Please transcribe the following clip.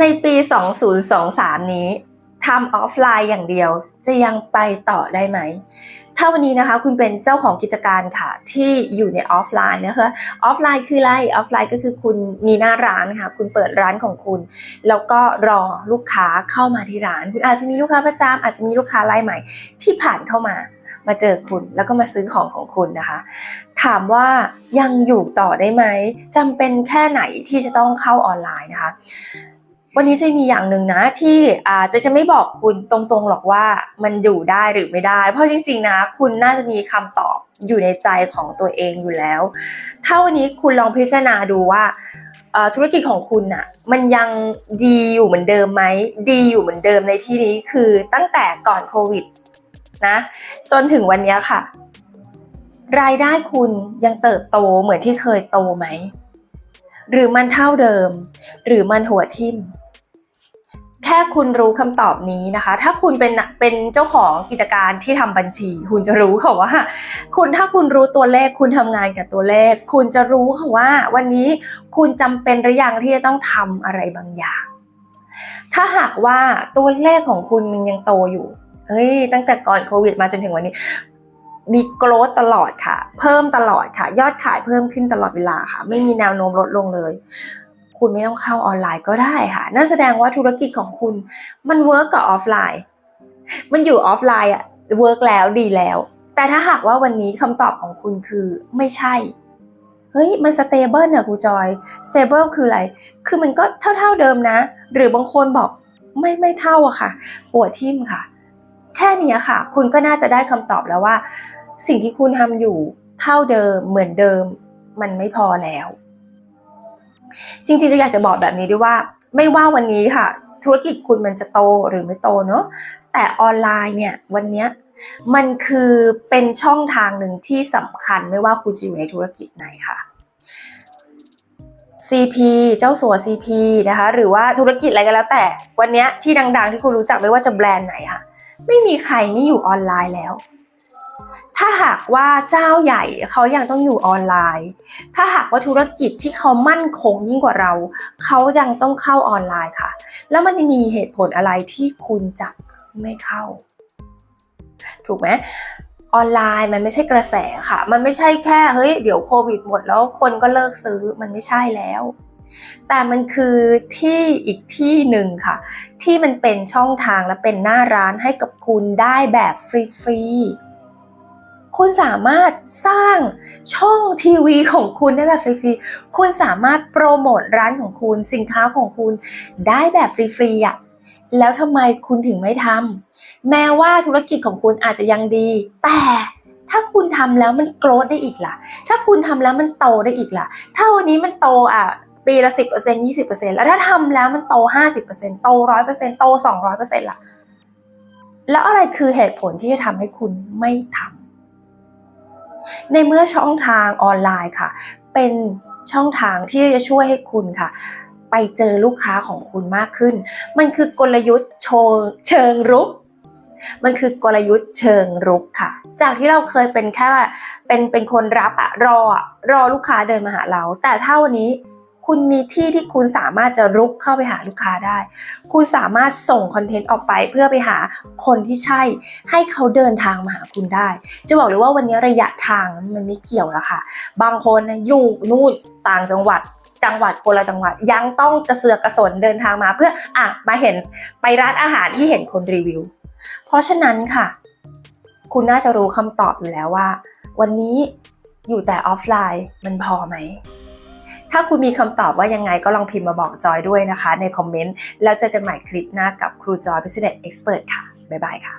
ในปี 2023 นี้ทำออฟไลน์อย่างเดียวจะยังไปต่อได้ไหม ถ้าวันนี้นะคะคุณเป็นเจ้าของกิจการค่ะ ที่อยู่ในออฟไลน์นะคะออฟไลน์คืออะไรออฟไลน์ก็คือคุณมีหน้าร้านค่ะ คุณเปิดร้านของคุณ แล้วก็รอลูกค้าเข้ามาที่ร้าน คุณอาจจะมีลูกค้าประจำอาจจะมีลูกค้ารายใหม่ ที่ผ่านเข้ามา มาเจอคุณแล้วก็มาซื้อของของคุณนะคะ ถามว่ายังอยู่ต่อได้ไหมจำเป็นแค่ไหนที่จะต้องเข้าออนไลน์นะคะ วันนี้จะมีอย่างหนึ่งนะที่อ่าจะจะไม่บอกคุณตรงๆหรอกว่ามันอยู่ได้หรือไม่ได้ เพราะจริงๆนะ คุณน่าจะมีคำตอบอยู่ในใจของตัวเองอยู่แล้ว ถ้าวันนี้คุณลองพิจารณาดูว่าธุรกิจของคุณน่ะมันยังดีอยู่เหมือนเดิมไหมดีอยู่เหมือนเดิมในที่นี้คือตั้งแต่ก่อนโควิดนะจนถึงวันนี้ค่ะ รายได้คุณยังเติบโตเหมือนที่เคยโตไหม หรือมันเท่าเดิม หรือมันหัวทิ่ม แค่คุณรู้คำตอบนี้นะคะ ถ้าคุณเป็นเป็นเจ้าของกิจการที่ทำบัญชี คุณจะรู้ค่ะว่า คุณถ้าคุณรู้ตัวเลข คุณทำงานกับตัวเลข คุณจะรู้ค่ะว่า วันนี้คุณจำเป็นหรือยังที่จะต้องทำอะไรบางอย่าง ถ้าหากว่าตัวเลขของคุณมันยังโตอยู่เฮ้ยตั้งแต่ก่อนโควิดมาจนถึงวันนี้มีโกรธตลอดค่ะ เพิ่มตลอดค่ะ ยอดขายเพิ่มขึ้นตลอดเวลาค่ะ ไม่มีแนวโน้มลดลงเลย คุณไม่ต้องเข้าออนไลน์ก็ได้ค่ะ นั่นแสดงว่าธุรกิจของคุณมันเวิร์กกับออฟไลน์ มันอยู่ออฟไลน์อะเวิร์กแล้วดีแล้ว แต่ถ้าหากว่าวันนี้คำตอบของคุณคือไม่ใช่ เฮ้ย มันสเตเบิลอะครูจอย สเตเบิลคืออะไร คือมันก็เท่าๆเดิมนะ หรือบางคนบอกไม่ไม่เท่าอะค่ะ ปวดทิ่มค่ะ แค่นี้ค่ะ คุณก็น่าจะได้คำตอบแล้วว่า สิ่งที่คุณทำอยู่เท่าเดิมเหมือนเดิม มันไม่พอแล้ว จริงๆจะอยากจะบอกแบบนี้ด้วยว่า ไม่ว่าวันนี้ค่ะ ธุรกิจคุณมันจะโตหรือไม่โตเนาะแต่ออนไลน์เนี่ยวันนี้มันคือเป็นช่องทางหนึ่งที่สำคัญไม่ว่าคุณจะอยู่ในธุรกิจไหนค่ะ CP เจ้าสัว CP นะคะ หรือว่าธุรกิจอะไรก็แล้วแต่ วันนี้ที่ดัง ๆ ที่คุณรู้จักไม่ว่าจะแบรนด์ไหนค่ะ ไม่มีใครไม่อยู่ออนไลน์แล้ว ถ้าหากว่าเจ้าใหญ่เขายังต้องอยู่ออนไลน์ ถ้าหากว่าธุรกิจที่เขามั่นคงยิ่งกว่าเรา เขายังต้องเข้าออนไลน์ค่ะ แล้วมันมีเหตุผลอะไรที่คุณจะไม่เข้า ถูกไหมออนไลน์มันไม่ใช่กระแสค่ะ มันไม่ใช่แค่เฮ้ยเดี๋ยวโควิดหมดแล้วคนก็เลิกซื้อมันไม่ใช่แล้ว แต่มันคือที่อีกที่หนึ่งค่ะ ที่มันเป็นช่องทางและเป็นหน้าร้านให้กับคุณได้แบบฟรีๆ คุณสามารถสร้างช่องทีวีของคุณได้แบบฟรีๆ คุณสามารถโปรโมทร้านของคุณสินค้าของคุณได้แบบฟรีๆอะแล้วทำไมคุณถึงไม่ทำแม้ว่าธุรกิจของคุณอาจจะยังดี แต่ถ้าคุณทำแล้วมันโกรธได้อีกล่ะ ถ้าคุณทำแล้วมันโตได้อีกล่ะ ถ้าวันนี้มันโตอะปีละสิบเปอร์เซ็นยี่สิบเปอร์เซ็นแล้วถ้าทำแล้วมันโตห้าสิบเปอร์เซ็นโตร้อยเปอร์เซ็นโตสองร้อยเปอร์เซ็นล่ะ แล้วอะไรคือเหตุผลที่จะทำให้คุณไม่ทำ ในเมื่อช่องทางออนไลน์ค่ะ เป็นช่องทางที่จะช่วยให้คุณค่ะไปเจอลูกค้าของคุณมากขึ้น มันคือกลยุทธ์เชิงรุก มันคือกลยุทธ์เชิงรุกค่ะ จากที่เราเคยเป็นแค่เป็นเป็นคนรับอะรออะรอลูกค้าเดินมาหาเรา แต่ถ้าวันนี้ คุณมีที่ที่คุณสามารถจะรุกเข้าไปหาลูกค้าได้ คุณสามารถส่งคอนเทนต์ออกไปเพื่อไปหาคนที่ใช่ ให้เขาเดินทางมาหาคุณได้ จะบอกเลยว่าวันนี้ระยะทางมันไม่เกี่ยวแล้วค่ะ บางคนนะอยู่นู่นต่างจังหวัดจังหวัดคนละจังหวัดยังต้องกระเสือกกระสนเดินทางมาเพื่ออะมาเห็นไปร้านอาหารที่เห็นคนรีวิว เพราะฉะนั้นค่ะ คุณน่าจะรู้คำตอบอยู่แล้วว่า วันนี้อยู่แต่ออฟไลน์มันพอไหม ถ้าคุณมีคำตอบว่ายังไงก็ลองพิมพ์มาบอกจอยด้วยนะคะ ในคอมเมนต์ แล้วเจอกันใหม่คลิปหน้ากับครูจอย Business Expert ค่ะ บ๊ายบายค่ะ